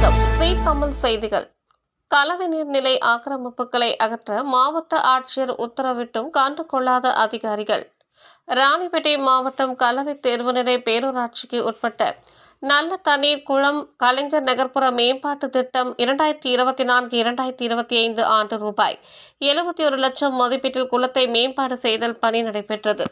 தமிழ் செய்திகள். கலவை நீர்நிலை ஆக்கிரமிப்புகளை அகற்ற மாவட்ட ஆட்சியர் உத்தரவிட்டும் கண்டு கொள்ளாத அதிகாரிகள். ராணிப்பேட்டை மாவட்டம் கலவை தேர்வுநிலை பேரூராட்சிக்கு உட்பட்ட நல்ல தண்ணீர் குளம் கலைஞர் நகர்ப்புற மேம்பாட்டு திட்டம் இரண்டாயிரத்தி இருபத்தி நான்கு இரண்டாயிரத்தி இருபத்தி ஐந்து ஆண்டு ரூபாய் எழுபத்தி ஒரு லட்சம் மதிப்பீட்டில் குளத்தை மேம்பாடு செய்தல் பணி நடைபெற்றது.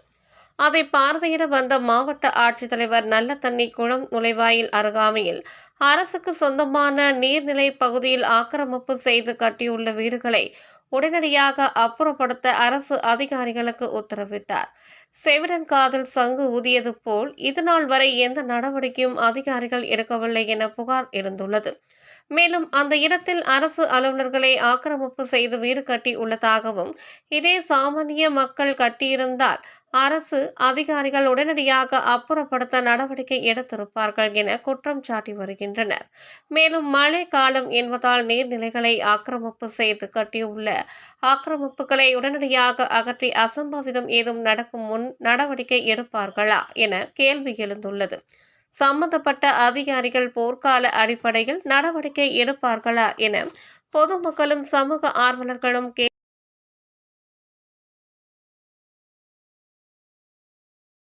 அதை பார்வையிட வந்த மாவட்ட ஆட்சித்தலைவர் நல்ல தண்ணி குளம் நுழைவாயில் அருகாமையில் அரசுக்கு சொந்தமான நீர்நிலை பகுதியில் ஆக்கிரமிப்பு செய்து கட்டியுள்ள வீடுகளை உடனடியாக அப்புறப்படுத்த அரசு அதிகாரிகளுக்கு உத்தரவிட்டார். செவிடன் காதில் சங்கு ஊதியது போல் இதுநாள் வரை எந்த நடவடிக்கையும் அதிகாரிகள் எடுக்கவில்லை என புகார் எழுந்துள்ளது. மேலும் அந்த இடத்தில் அரசு அலுவலர்களை ஆக்கிரமிப்பு செய்து வீடு கட்டி உள்ளதாகவும் இதே சாமானிய மக்கள் கட்டியிருந்தால் அரசு அதிகாரிகள் உடனடியாக அப்புறப்படுத்த நடவடிக்கை எடுத்திருப்பார்கள் என குற்றம் சாட்டி வருகின்றனர். மேலும் மழை காலம் என்பதால் நீர்நிலைகளை ஆக்கிரமிப்பு செய்து கட்டியுள்ள ஆக்கிரமிப்புகளை உடனடியாக அகற்றி அசம்பாவிதம் ஏதும் நடக்கும் முன் நடவடிக்கை எடுப்பார்களா என கேள்வி எழுந்துள்ளது. சம்பந்தப்பட்ட அதிகாரிகள் போர்க்கால அடிப்படையில் நடவடிக்கை எடுப்பார்களா என பொதுமக்களும் சமூக ஆர்வலர்களும் கே